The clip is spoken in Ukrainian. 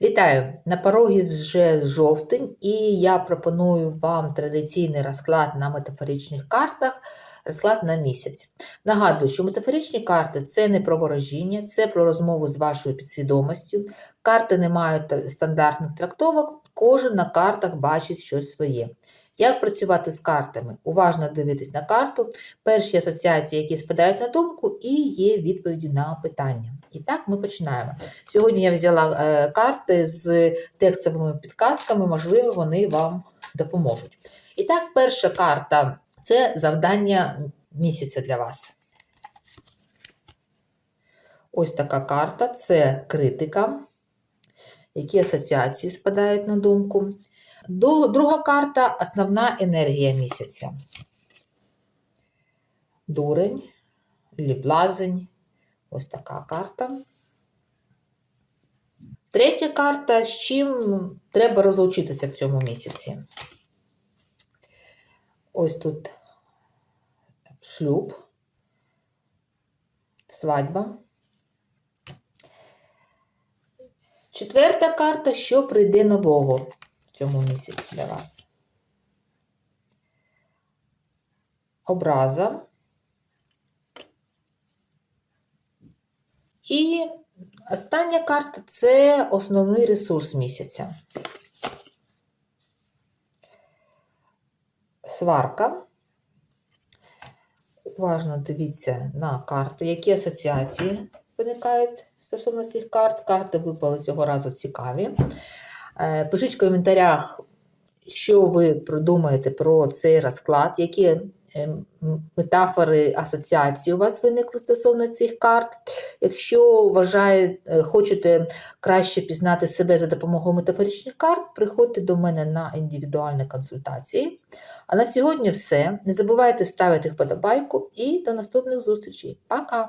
Вітаю! На порогі вже жовтень, і я пропоную вам традиційний розклад на метафоричних картах, розклад на місяць. Нагадую, що метафоричні карти це не про ворожіння, це про розмову з вашою підсвідомістю. Карти не мають стандартних трактовок, кожен на картах бачить щось своє. Як працювати з картами? Уважно дивитись на карту, перші асоціації, які спадають на думку, і є відповіддю на питання. І так ми починаємо. Сьогодні я взяла е, карти з текстовими підказками, можливо, вони вам допоможуть. І так, перша карта це завдання місяця для вас. Ось така карта це критика, які асоціації спадають на думку. Друга карта основна енергія місяця. Дурень, ліблазень. Ось така карта. Третя карта, з чим треба розлучитися в цьому місяці. Ось тут шлюб, свадьба. Четверта карта, що прийде нового в цьому місяці для вас. Образа. І остання карта це основний ресурс місяця. Сварка. Уважно дивіться на карти, які асоціації виникають стосовно цих карт. Карти випали цього разу цікаві. Е, Пишіть в коментарях, що ви придумаєте про цей розклад, які метафори, асоціації у вас виникли стосовно цих карт. Якщо вважає, хочете краще пізнати себе за допомогою метафоричних карт, приходьте до мене на індивідуальні консультації. А на сьогодні все. Не забувайте ставити вподобайку і до наступних зустрічей. Пока!